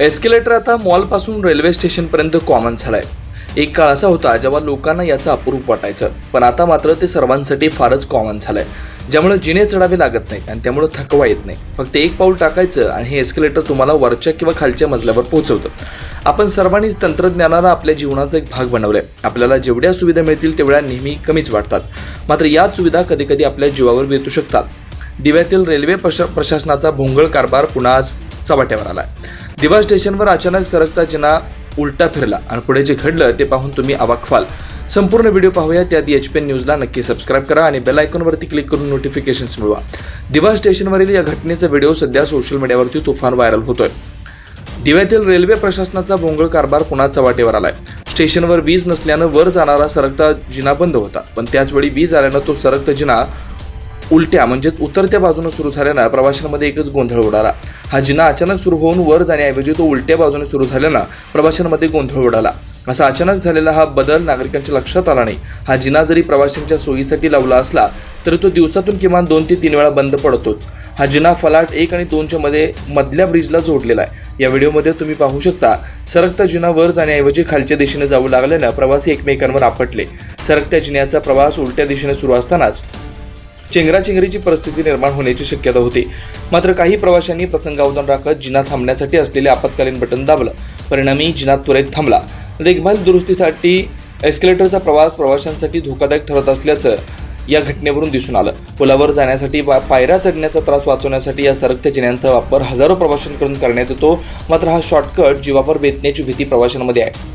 Escalator आता मॉलपासून railway स्टेशनपर्यंत common झालाय. एक काळ असा होता जेव्हा लोकांना याचं अप्रूप वाटायचं पण आता मात्र ते सर्वांसाठी फारच कॉमन झालंय. ज्यामुळे जिने चढावे लागत नाही आणि त्यामुळे थकवा येत नाही. फक्त एक पाऊल टाकायचं आणि हे एस्केलेटर तुम्हाला वरच्या किंवा खालच्या मजल्यावर पोहोचवतं. आपण सर्वांनीच तंत्रज्ञानाला आपल्या जीवनाचा एक भाग बनवलाय. आपल्याला जेवढ्या सुविधा मिळतील तेवढ्या नेहमी कमीच वाटतात. मात्र याच सुविधा कधीकधी आपल्या जीवावर वेतू शकतात. दिव्यातील रेल्वे प्रशा प्रशासनाचा भोंगळ कारभार पुन्हा आज चव्हाट्यावर आला आहे दिवा स्टेशनवर अचानक सरकता जिना उलटा फिरला आणि पुढे जे घडलं ते पाहून तुम्ही अवाक व्हाल. संपूर्ण व्हिडिओ पाहूया त्याआधी एच पी एन न्यूजला नक्की सबस्क्राईब करा आणि बेल आयकॉनवरती क्लिक करून नोटिफिकेशन्स मिळवा. दिवा स्टेशनवरील या घटनेचा व्हिडिओ सध्या सोशल मीडियावरती तुफान व्हायरल होतोय. दिव्यातील रेल्वे प्रशासनाचा भोंगळ कारभार पुन्हा चव्हाटेवर आलाय? स्टेशनवर वीज नसल्यानं वर जाणारा सरकता जिना बंद होता पण त्याचवेळी वीज आल्यानं तो सरकता जिना उलट्या म्हणजेच उतरत्या बाजूने सुरू झाल्यानं प्रवाशांमध्ये एकच गोंधळ उडाला. हा जिना अचानक सुरू होऊन वर जाण्याऐवजी तो उलट्या बाजूने सुरू झाल्यानं प्रवाशांमध्ये गोंधळ उडाला. असा अचानक झालेला हा बदल नागरिकांच्या लक्षात आला नाही. हा जिना जरी प्रवाशांच्या सोयीसाठी लावला असला तरी तो दिवसातून किमान दोन ते तीन वेळा बंद पडतोच. हा जिना फलाट एक आणि दोनच्या मध्ये मधल्या ब्रिजला जोडलेला आहे. या व्हिडिओमध्ये तुम्ही पाहू शकता सरकता जिना वर जाण्याऐवजी खालच्या दिशेने जाऊ लागल्यानं प्रवासी एकमेकांवर आपटले. सरकत्या जिन्याचा प्रवास उलट्या दिशेने सुरू असतानाच चेंगराचेंगरीची परिस्थिती निर्माण होण्याची शक्यता होती. मात्र काही प्रवाशांनी प्रसंगावधान राखत जिना थांबण्यासाठी असलेले आपत्कालीन बटन दाबलं. परिणामी जिना त्वरित थांबला. देखभाल दुरुस्तीसाठी एस्केलेटरचा प्रवास प्रवाशांसाठी धोकादायक ठरत असल्याचं या घटनेवरून दिसून आलं. पुलावर जाण्यासाठी पायऱ्या चढण्याचा त्रास वाचवण्यासाठी या सरकत्या जिन्यांचा वापर हजारो प्रवाशांकडून करण्यात येतो. मात्र हा शॉर्टकट जीवावर बेतण्याची भीती प्रवाशांमध्ये आहे.